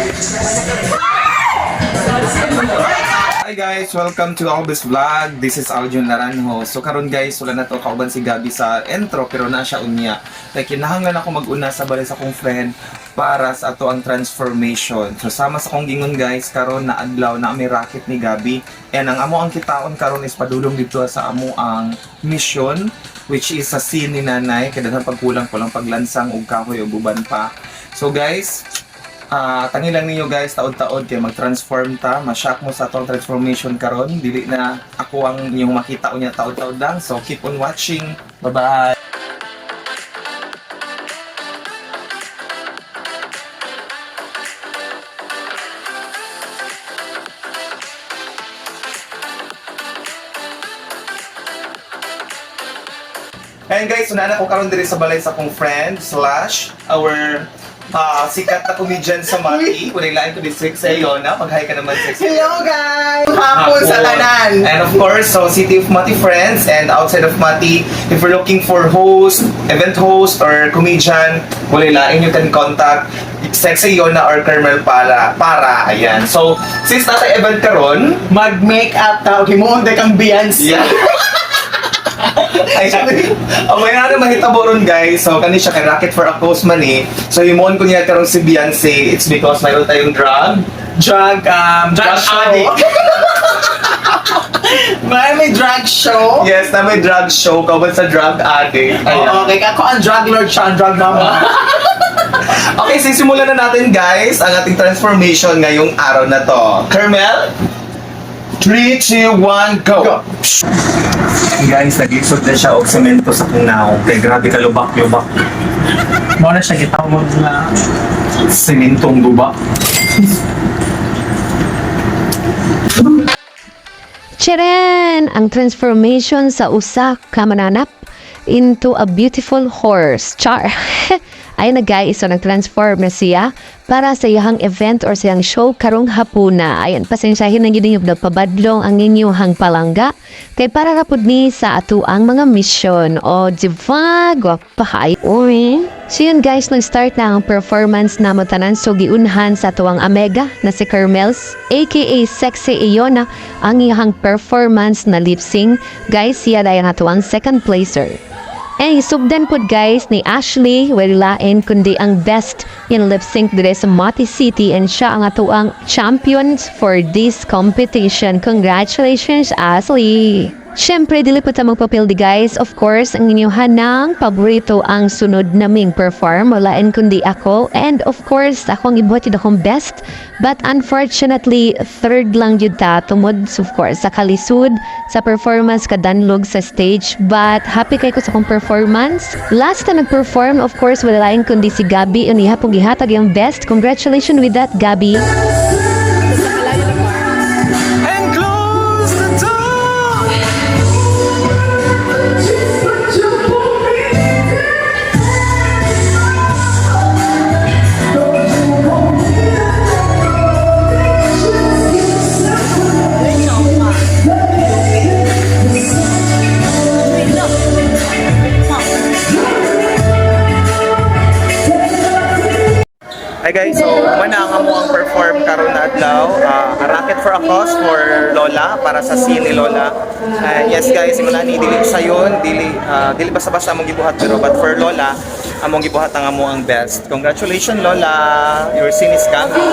Hi guys, welcome to Albus Vlog. This is Aljun Naranjo. So karon guys, wala na to kauban si Gabi sa intro pero na siya unya. Kaya kinahanglan ako mag-una sa balay sa akong friend para sa ato ang transformation. So sama sa akong gingon guys, karon na adlaw na may racket ni Gabi. And ang amo ang kitaon karon is padulong dito sa amo ang mission which is sa scene ni nanay kaya daghang pagkulang ko lang paglansang og kahoy ug uban pa. So guys, Ah, tangi lang ninyo guys, taod-taod kay mag-transform ta, ma-shock mo sa atong transformation karon, dili na ako ang inyong makita unya taod-taod lang. So keep on watching. Bye-bye. And guys, unahan ako karon diri sa balay sa akong friend slash our ah, sikat na comedian sa Mati. Kung lain ko district sa iyo na, mag-hi ka naman sa Hello guys! Hapon sa tanan! And of course, so City of Mati friends and outside of Mati, if you're looking for host, event host, or comedian, wala lain you can contact Sexy Yona or Carmel para para ayan. So, since nasa event karon, Mag-make-up ta, okay mo kang Beyonce. Yeah. Ay, ang may nga na mahitabo ron guys, so kani siya kay Racket for a Cause man eh. So himon ko niya karong si Beyonce, it's because mayroon tayong drug. Drug, um, drug, Drug show. addict. May may drug show. Yes, na may drug show, kauban sa drug addict. Ayan. Oo, okay, ako ang drug lord siya, ang drug mama. Okay, sisimulan na natin guys ang ating transformation ngayong araw na to. Carmel? 3, 2, 1, go! Go. Guys, nag-isod na siya og semento sa kunaw. Kay grabe ka lubak-lubak. Mo na siya gitawag na. Sementong lubak. Charan! Ang transformation sa usa ka mananap into a beautiful horse. Char! Ay na guys, so nag-transform na siya para sa iyang event or sa iyang show karong hapuna. Ayan, pasensyahin ng giniyog nagpabadlong ang inyong palangga. Kay para rapod ni sa ato ang mga mission. O, diba? Gwapahay. Uy. So yun guys, nag-start na ang performance na mo tanan so giunhan sa tuwang Amega na si Carmels, aka Sexy Iona, ang iyang performance na lip sync. Guys, siya dahil na tuwang second placer. And isubdan po guys ni Ashley walilain kundi ang best in lip sync dire sa Mati City and siya ang atuang champions for this competition. Congratulations Ashley! Siyempre, dili po ta magpapildi guys. Of course, ang inyuhan ng paborito ang sunod naming perform. Walain kundi ako. And of course, ako ang ibuhat akong best. But unfortunately, third lang yun ta. Tumod, of course, sa kalisud, sa performance kadanlog sa stage. But happy kay ko sa akong performance. Last na nag-perform, of course, walain kundi si Gabi. Uniha pong gihatag yung best. Congratulations with that, Gabi. Hi guys, so manang mo ang perform karon na adlaw. Uh, a racket for a cause for Lola para sa scene ni Lola. Uh, yes guys, muna ni dili sayon, dili ah, dili basta-basta among gibuhat pero but for Lola, among gibuhat ang amo ang best. Congratulations Lola, your scene is coming.